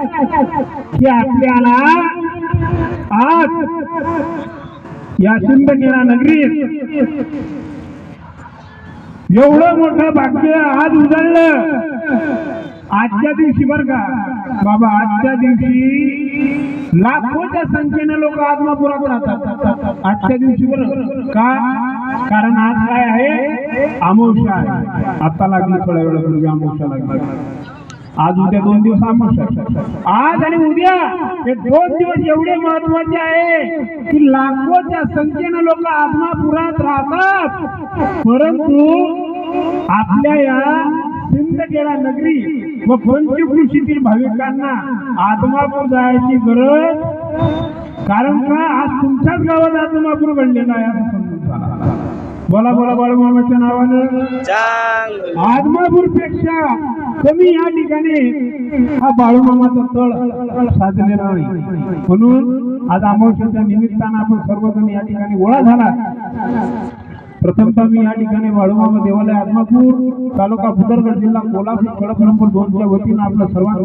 की आपल्याला आज या सिंदखेडा नगरीत एवढं मोठं भाग्य आज उजळलं. आजच्या दिवशी बर का. बाबा आजच्या दिवशी लाखोच्या संख्येने लोक आत्मापुरात राहतात. आजच्या दिवशी बरं. का? कारण आज काय आहे? अमावस्या आहे. आता लागली थोड्या वेळापूर्वी अमावस्या लागला. आज उद्या दोन दिवस अमावस्या आज आणि उद्या हे दोन दिवस एवढे महत्त्वाचे आहे की लाखोच्या संख्येनं लोक आत्मापुरात राहतात. परंतु आपल्या या सिंदखेडा नगरी व पंचकृषीतील भाविकांना आत्मापूर जायची गरज? कारण का? आज तुमच्याच गावात आत्मापूर घडलेला आहे असं समजून चला. बोला बोला बाळूमामाच्या नावानं. आदमापूरपेक्षा कमी या ठिकाणी हा बाळूमामाचा तळ साधलेला नाही. म्हणून आज अमावश्याच्या निमित्तानं आपण सर्वजण या ठिकाणी गोळा झाला. प्रथमतः मी या ठिकाणी वाळूमामा देवालय आत्मापूर तालुका भुदरगड जिल्हा कोल्हापूर खडकरंपूर दोनच्या वतीनं आपलं सर्वांना